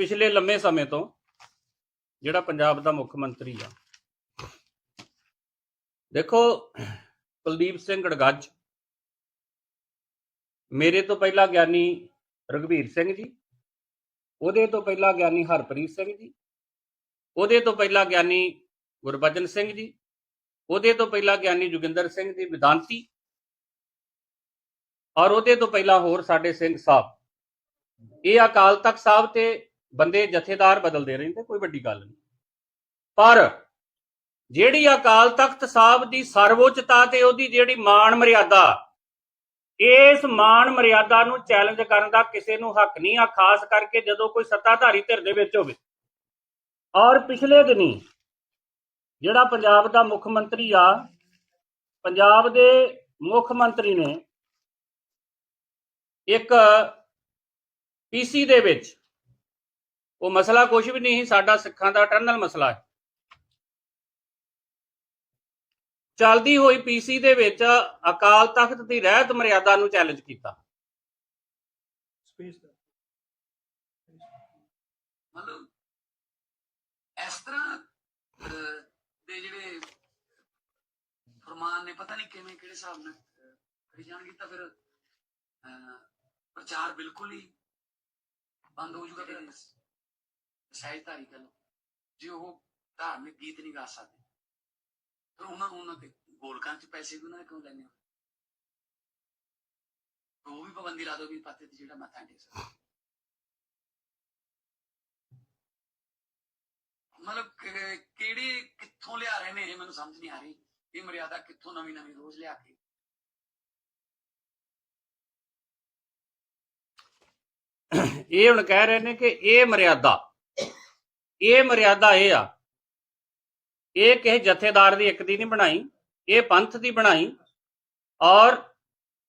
ਪਿਛਲੇ ਲੰਮੇ ਸਮੇਂ ਤੋਂ ਜਿਹੜਾ ਪੰਜਾਬ ਦਾ ਮੁੱਖ ਮੰਤਰੀ ਆ। ਦੇਖੋ, ਕੁਲਦੀਪ ਸਿੰਘ ਗੜਗੱਜ ਮੇਰੇ ਤੋਂ ਪਹਿਲਾਂ ਗਿਆਨੀ ਰਗਵੀਰ ਸਿੰਘ ਜੀ। ਉਹਦੇ ਤੋਂ ਪਹਿਲਾਂ ਗਿਆਨੀ ਹਰਪ੍ਰੀਤ ਸਿੰਘ ਜੀ। ਉਹਦੇ ਤੋਂ ਪਹਿਲਾਂ ਗਿਆਨੀ ਗੁਰਬਚਨ ਸਿੰਘ ਜੀ। ਉਹਦੇ ਤੋਂ ਪਹਿਲਾਂ ਗਿਆਨੀ ਜੋਗਿੰਦਰ ਸਿੰਘ ਜੀ ਵਿਦਾਂਤੀ। ਔਰ ਉਹਦੇ ਤੋਂ ਪਹਿਲਾਂ ਹੋਰ ਸਾਡੇ ਸਿੰਘ ਸਾਹਿਬ। ਇਹ ਅਕਾਲ ਤਖਤ ਸਾਹਿਬ ਤੇ ਬੰਦੇ ਜਥੇਦਾਰ ਬਦਲਦੇ ਰਹਿੰਦੇ, ਕੋਈ ਵੱਡੀ ਗੱਲ ਨਹੀਂ। ਪਰ ਜਿਹੜੀ ਅਕਾਲ ਤਖਤ ਸਾਹਿਬ ਦੀ ਸਰਵਉੱਚਤਾ ਤੇ ਉਹਦੀ ਜਿਹੜੀ ਮਾਣ ਮਰਿਆਦਾ, ਇਸ ਮਾਣ ਮਰਿਆਦਾ ਨੂੰ ਚੈਲੰਜ ਕਰਨ ਦਾ ਕਿਸੇ ਨੂੰ ਹੱਕ ਨਹੀਂ ਆ, ਖਾਸ ਕਰਕੇ ਜਦੋਂ ਕੋਈ ਸੱਤਾਧਾਰੀ ਧਿਰ ਦੇ ਵਿੱਚ ਹੋਵੇ। ਔਰ ਪਿਛਲੇ ਦਿਨੀ ਜਿਹੜਾ ਪੰਜਾਬ ਦਾ ਮੁੱਖ ਮੰਤਰੀ ਆ, ਪੰਜਾਬ ਦੇ ਮੁੱਖ ਮੰਤਰੀ ਨੇ ਇੱਕ ਪੀਸੀ ਦੇ ਵਿੱਚ ਉਹ ਮਸਲਾ ਕੁਝ ਵੀ ਨਹੀਂ ਸਾਡਾ ਸਿੱਖਾਂ ਦਾ ਇਟਰਨਲ ਮਸਲਾ ਹੈ। ਚੱਲਦੀ ਹੋਈ ਪੀਸੀ ਦੇ ਵਿੱਚ ਅਕਾਲ ਤਖਤ ਦੀ ਰਹਿਤ ਮਰਿਆਦਾ ਨੂੰ ਚੈਲੰਜ ਕੀਤਾ। ਮਤਲਬ ਇਸ ਤਰ੍ਹਾਂ ਦੇ ਜਿਹੜੇ ਫਰਮਾਨ ਨੇ ਪਤਾ ਨਹੀਂ ਕਿਵੇਂ ਕਿਹੜੇ ਹਿਸਾਬ ਨਾਲ ਕਰੀ ਜਾਣਗੇ ਤਾਂ ਫਿਰ ਪ੍ਰਚਾਰ ਬਿਲਕੁਲ ਹੀ ਬੰਦ ਹੋ ਜਾਊਗਾ ਫਿਰ ਸਹਿਜਧਾਰੀ ਗੱਲ। ਜੇ ਉਹ ਧਾਰਮਿਕ ਗੀਤ ਨਹੀਂ ਗਾ ਸਕਦੇ, ਫਿਰ ਉਹਨਾਂ ਨੂੰ ਉਹਨਾਂ ਦੇ ਗੋਲਕਾਂ 'ਚ ਪੈਸੇ ਵੀ ਉਹਨਾਂ ਨੇ ਕਿਉਂ ਲੈਣੇ ਉਹ ਵੀ ਪਾਬੰਦੀ ਲਾ ਦੋ ਵੀ ਪਾਤੇ ਤੇ ਜਿਹੜਾ ਮੱਥਾ ਟੇਕ ਸਕਦਾ। ਮਤਲਬ ਕਿ- ਕਿੱਥੋਂ ਲਿਆ ਰਹੇ ਨੇ ਇਹ ਮੈਨੂੰ ਸਮਝ ਨਹੀਂ ਆ ਰਹੀ। ਇਹ ਮਰਿਆਦਾ ਕਿੱਥੋਂ ਨਵੀਂ ਨਵੀਂ ਰੋਜ਼ ਲਿਆ ਕੇ। ਇਹ ਹੁਣ ਕਹਿ ਰਹੇ ਨੇ ਕਿ ਇਹ ਮਰਿਆਦਾ ਇਹ ਮਰਿਆਦਾ ਇਹ ਆ। ਇਹ ਕਿਸੇ ਜਥੇਦਾਰ ਦੀ ਇੱਕ ਦੀ ਨਹੀਂ ਬਣਾਈ, ਇਹ ਪੰਥ ਦੀ ਬਣਾਈ। ਔਰ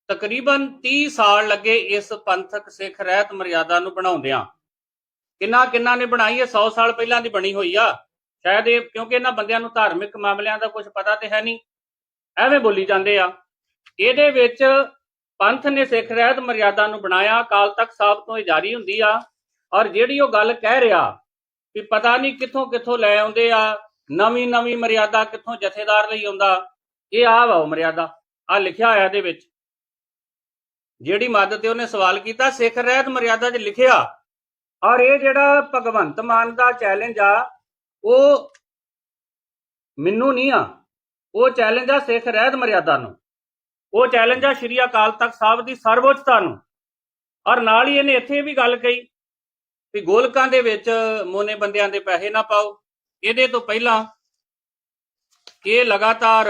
ਤਕਰੀਬਨ 30 ਸਾਲ ਲੱਗੇ ਇਸ ਪੰਥਕ ਸਿੱਖ ਰਹਿਤ ਮਰਿਆਦਾ ਨੂੰ ਬਣਾਉਂਦਿਆਂ। ਕਿੰਨਾ ਕਿੰਨਾ ਨੇ ਬਣਾਈ, ਇਹ 100 ਸਾਲ ਪਹਿਲਾਂ ਦੀ ਬਣੀ ਹੋਈ ਆ। ਸ਼ਾਇਦ ਇਹ, ਕਿਉਂਕਿ ਇਹਨਾਂ ਬੰਦਿਆਂ ਨੂੰ ਧਾਰਮਿਕ ਮਾਮਲਿਆਂ ਦਾ ਕੁਝ ਪਤਾ ਤੇ ਹੈ ਨਹੀਂ। ਐਵੇਂ ਬੋਲੀ ਜਾਂਦੇ ਆ। ਇਹਦੇ ਵਿੱਚ ਪੰਥ ਨੇ ਸਿੱਖ ਰਹਿਤ ਮਰਿਆਦਾ ਨੂੰ ਬਣਾਇਆ, ਅਕਾਲ ਤਖਤ ਸਾਹਿਬ ਤੋਂ ਇਹ ਜਾਰੀ ਹੁੰਦੀ ਆ। ਔਰ ਜਿਹੜੀ ਉਹ ਗੱਲ ਕਹਿ ਰਿਹਾ ਵੀ ਪਤਾ ਨਹੀਂ ਕਿੱਥੋਂ ਕਿੱਥੋਂ ਲੈ ਆਉਂਦੇ ਆ, ਨਵੀਂ ਨਵੀਂ ਮਰਿਆਦਾ ਕਿੱਥੋਂ ਜਥੇਦਾਰ ਲਈ ਆਉਂਦਾ। ਇਹ ਆ ਵਾ ਉਹ ਮਰਿਆਦਾ ਆ ਲਿਖਿਆ ਹੋਇਆ ਇਹਦੇ ਵਿੱਚ। ਜਿਹੜੀ ਮੱਦ ਤੇ ਉਹਨੇ ਸਵਾਲ ਕੀਤਾ, ਸਿੱਖ ਰਹਿਤ ਮਰਿਆਦਾ 'ਚ ਲਿਖਿਆ। ਔਰ ਇਹ ਜਿਹੜਾ ਭਗਵੰਤ ਮਾਨ ਦਾ ਚੈਲੰਜ ਆ, ਉਹ ਮੈਨੂੰ ਨਹੀਂ ਆ। ਉਹ ਚੈਲੰਜ ਆ ਸਿੱਖ ਰਹਿਤ ਮਰਿਆਦਾ ਨੂੰ। ਉਹ ਚੈਲੰਜ ਆ ਸ਼੍ਰੀ ਅਕਾਲ ਤਖਤ ਸਾਹਿਬ ਦੀ ਸਰਵਉੱਚਤਾ ਨੂੰ। ਔਰ ਨਾਲ ਹੀ ਇਹਨੇ ਇੱਥੇ ਵੀ ਗੱਲ ਕਹੀ ਵੀ ਗੋਲਕਾਂ ਦੇ ਵਿੱਚ ਮੋਨੇ ਬੰਦਿਆਂ ਦੇ ਪੈਸੇ ਨਾ ਪਾਓ। ਇਹਦੇ ਤੋਂ ਪਹਿਲਾਂ ਇਹ ਲਗਾਤਾਰ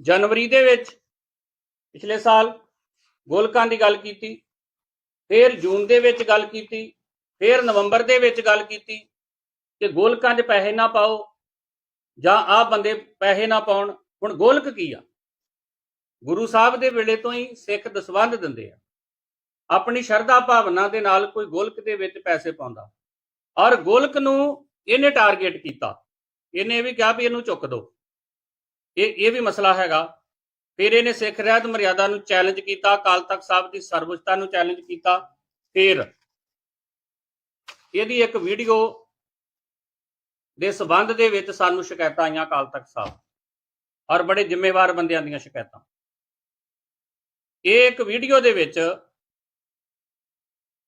ਜਨਵਰੀ ਦੇ ਵਿੱਚ ਪਿਛਲੇ ਸਾਲ ਗੋਲਕਾਂ ਦੀ ਗੱਲ ਕੀਤੀ, ਫਿਰ ਜੂਨ ਦੇ ਵਿੱਚ ਗੱਲ ਕੀਤੀ, ਫਿਰ ਨਵੰਬਰ ਦੇ ਵਿੱਚ ਗੱਲ ਕੀਤੀ ਕਿ ਗੋਲਕਾਂ 'ਚ ਪੈਸੇ ਨਾ ਪਾਓ ਜਾਂ ਆਹ ਬੰਦੇ ਪੈਸੇ ਨਾ ਪਾਉਣ। ਹੁਣ ਗੋਲਕ ਕੀ ਆ? ਗੁਰੂ ਸਾਹਿਬ ਦੇ ਵੇਲੇ ਤੋਂ ਹੀ ਸਿੱਖ ਦਸਵੰਧ ਦਿੰਦੇ ਆ। ਆਪਣੀ ਸ਼ਰਧਾ ਭਾਵਨਾ ਦੇ ਨਾਲ ਕੋਈ ਗੋਲਕ ਦੇ ਵਿੱਚ ਪੈਸੇ ਪਾਉਂਦਾ। ਔਰ ਗੋਲਕ ਨੂੰ ਇਹਨੇ ਟਾਰਗੇਟ ਕੀਤਾ। ਇਹਨੇ ਇਹ ਵੀ ਕਿਹਾ ਵੀ ਇਹਨੂੰ ਚੁੱਕ ਦਿਓ ਇਹ ਇਹ ਵੀ ਮਸਲਾ ਹੈਗਾ। ਫਿਰ ਇਹਨੇ ਸਿੱਖ ਰਹਿਤ ਮਰਿਆਦਾ ਨੂੰ ਚੈਲੰਜ ਕੀਤਾ, ਅਕਾਲ ਤਖਤ ਸਾਹਿਬ ਦੀ ਸਰਵਉੱਚਤਾ ਨੂੰ ਚੈਲੰਜ ਕੀਤਾ। ਫਿਰ ਇਹਦੀ ਇੱਕ ਵੀਡੀਓ ਦੇ ਸਬੰਧ ਦੇ ਵਿੱਚ ਸਾਨੂੰ ਸ਼ਿਕਾਇਤਾਂ ਆਈਆਂ ਅਕਾਲ ਤਖਤ ਸਾਹਿਬ। ਔਰ ਬੜੇ ਜ਼ਿੰਮੇਵਾਰ ਬੰਦਿਆਂ ਦੀਆਂ ਸ਼ਿਕਾਇਤਾਂ। ਇਹ ਇੱਕ ਵੀਡੀਓ ਦੇ ਵਿੱਚ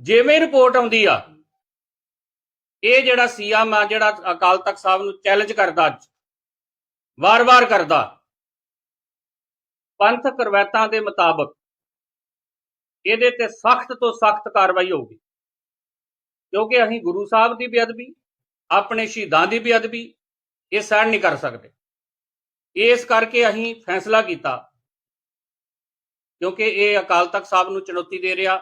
ਜਿਵੇਂ ਰਿਪੋਰਟ ਆਉਂਦੀ ਆ, ਇਹ ਜਿਹੜਾ ਸੀਐਮ ਆ, ਜਿਹੜਾ ਅਕਾਲ ਤਖਤ ਸਾਹਿਬ ਨੂੰ ਚੈਲੰਜ ਕਰਦਾ ਅੱਜ, ਵਾਰ-ਵਾਰ ਕਰਦਾ ਪੰਥਕ ਰਵਾਇਤਾਂ ਦੇ ਮੁਤਾਬਕ ਇਹਦੇ ਤੇ ਸਖਤ ਤੋਂ ਸਖਤ ਕਾਰਵਾਈ ਹੋਊਗੀ। ਕਿਉਂਕਿ ਅਸੀਂ ਗੁਰੂ ਸਾਹਿਬ ਦੀ ਬੇਅਦਬੀ, ਆਪਣੇ ਸ਼ਹੀਦਾਂ ਦੀ ਬੇਅਦਬੀ, ਇਹ ਸਹਿਣ ਨਹੀਂ ਕਰ ਸਕਦੇ। ਇਸ ਕਰਕੇ ਅਸੀਂ ਫੈਸਲਾ ਕੀਤਾ, ਕਿਉਂਕਿ ਇਹ ਅਕਾਲ ਤਖਤ ਸਾਹਿਬ ਨੂੰ ਚੁਣੌਤੀ ਦੇ ਰਿਹਾ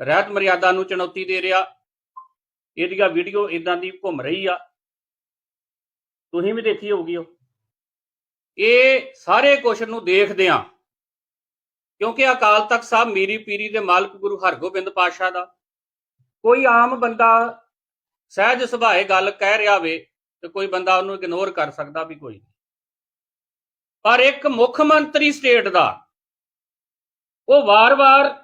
ਰਹਿਤ ਮਰਿਆਦਾ ਨੂੰ ਚੁਣੌਤੀ ਦੇ ਰਿਹਾ। ਇਹਦੀਆਂ ਵੀਡੀਓ ਇਦਾਂ ਦੀ ਘੁੰਮ ਰਹੀ ਆ। ਤੁਸੀਂ ਵੀ ਦੇਖੀ ਹੋਊਗੀ ਉਹ। ਇਹ ਸਾਰੇ ਕੁਛ ਨੂੰ ਦੇਖਦੇ ਆ ਕਿਉਂਕਿ ਅਕਾਲ ਤਖਤ ਸਾਹਿਬ ਮੀਰੀ ਪੀਰੀ ਦੇ ਮਾਲਕ ਗੁਰੂ ਹਰਗੋਬਿੰਦ ਪਾਤਸ਼ਾਹ ਦਾ। ਕੋਈ ਆਮ ਬੰਦਾ ਸਹਿਜ ਸੁਭਾਏ ਗੱਲ ਕਹਿ ਰਿਹਾ ਵੇ ਤੇ ਕੋਈ ਬੰਦਾ ਉਹਨੂੰ ਇਗਨੋਰ ਕਰ ਸਕਦਾ ਵੀ ਕੋਈ ਪਰ ਇੱਕ ਮੁੱਖ ਮੰਤਰੀ ਸਟੇਟ ਦਾ ਉਹ ਵਾਰ-ਵਾਰ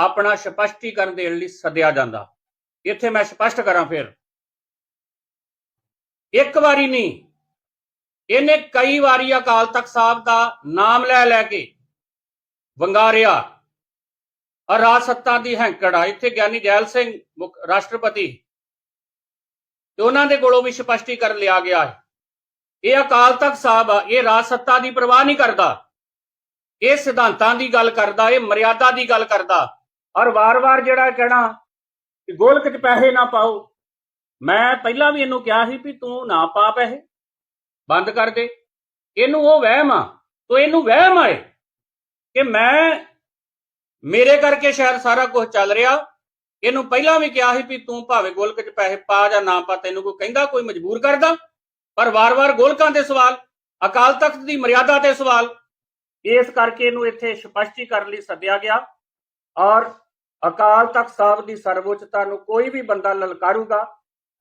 ਆਪਣਾ ਸਪਸ਼ਟੀਕਰਨ ਦੇਣ ਲਈ ਸੱਦਿਆ ਜਾਂਦਾ। ਇੱਥੇ ਮੈਂ ਸਪਸ਼ਟ ਕਰਾਂ ਫਿਰ। ਇੱਕ ਵਾਰੀ ਨਹੀਂ, ਇਹਨੇ ਕਈ ਵਾਰੀ ਅਕਾਲ ਤਖਤ ਸਾਹਿਬ ਦਾ ਨਾਮ ਲੈ ਲੈ ਕੇ ਵੰਗਾਰਿਆ। ਔਰ ਰਾਜ ਸੱਤਾ ਦੀ ਹੈਂਕੜ ਆ। ਇੱਥੇ ਗਿਆਨੀ ਜੈਲ ਸਿੰਘ ਮੁੱਖ ਰਾਸ਼ਟਰਪਤੀ। ਤੇ ਉਹਨਾਂ ਦੇ ਕੋਲੋਂ ਵੀ ਸਪਸ਼ਟੀਕਰਨ ਲਿਆ ਗਿਆ ਹੈ। ਇਹ ਅਕਾਲ ਤਖਤ ਸਾਹਿਬ ਆ, ਇਹ ਰਾਜ ਸੱਤਾ ਦੀ ਪਰਵਾਹ ਨਹੀਂ ਕਰਦਾ। ਇਹ ਸਿਧਾਂਤਾਂ ਦੀ ਗੱਲ ਕਰਦਾ, ਇਹ ਮਰਿਆਦਾ ਦੀ ਗੱਲ ਕਰਦਾ। ਔਰ ਵਾਰ-ਵਾਰ ਜਿਹੜਾ ਕਹਿਣਾ ਕਿ ਗੋਲਕ 'ਚ ਪੈਸੇ ਨਾ ਪਾਓ। ਮੈਂ ਪਹਿਲਾਂ ਵੀ ਇਹਨੂੰ ਕਿਹਾ ਸੀ ਵੀ ਤੂੰ ਨਾ ਪਾ ਪੈਸੇ। ਬੰਦ ਕਰ ਦੇ। ਇਹਨੂੰ ਉਹ ਵਹਿਮ ਆ, ਤੋ ਇਹਨੂੰ ਵਹਿਮ ਆਏ ਕਿ ਮੈਂ, ਮੇਰੇ ਕਰਕੇ ਸ਼ਾਇਦ ਸਾਰਾ ਕੁਝ ਚੱਲ ਰਿਹਾ। ਇਹਨੂੰ ਪਹਿਲਾਂ ਵੀ ਕਿਹਾ ਸੀ ਵੀ ਤੂੰ ਭਾਵੇਂ ਗੋਲਕ 'ਚ ਪੈਸੇ ਪਾ ਜਾਂ ਨਾ ਪਾ, ਤੈਨੂੰ ਕੋਈ ਕਹਿੰਦਾ, ਕੋਈ ਮਜਬੂਰ ਕਰਦਾ। ਪਰ ਵਾਰ-ਵਾਰ ਗੋਲਕਾਂ ਦੇ ਸਵਾਲ, ਅਕਾਲ ਤਖਤ ਦੀ ਮਰਿਆਦਾ ਤੇ ਸਵਾਲ, ਇਸ ਕਰਕੇ ਇਹਨੂੰ ਇੱਥੇ ਸਪਸ਼ਟੀਕਰਨ ਲਈ ਸੱਦਿਆ ਗਿਆ। ਔਰ ਅਕਾਲ ਤਖਤ ਸਾਹਿਬ ਦੀ ਸਰਵਉੱਚਤਾ ਨੂੰ ਕੋਈ ਵੀ ਬੰਦਾ ਲਲਕਾਰੂਗਾ,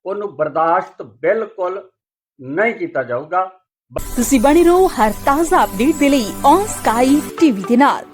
ਉਹਨੂੰ ਬਰਦਾਸ਼ਤ ਬਿਲਕੁਲ ਨਹੀਂ ਕੀਤਾ ਜਾਊਗਾ। ਤੁਸੀਂ ਬਣੇ ਰਹੋ ਹਰ ਤਾਜ਼ਾ ਅਪਡੇਟ ਦੇ ਲਈ ਔਨ ਸਕਾਈ ਟੀਵੀ ਦੇ ਨਾਲ।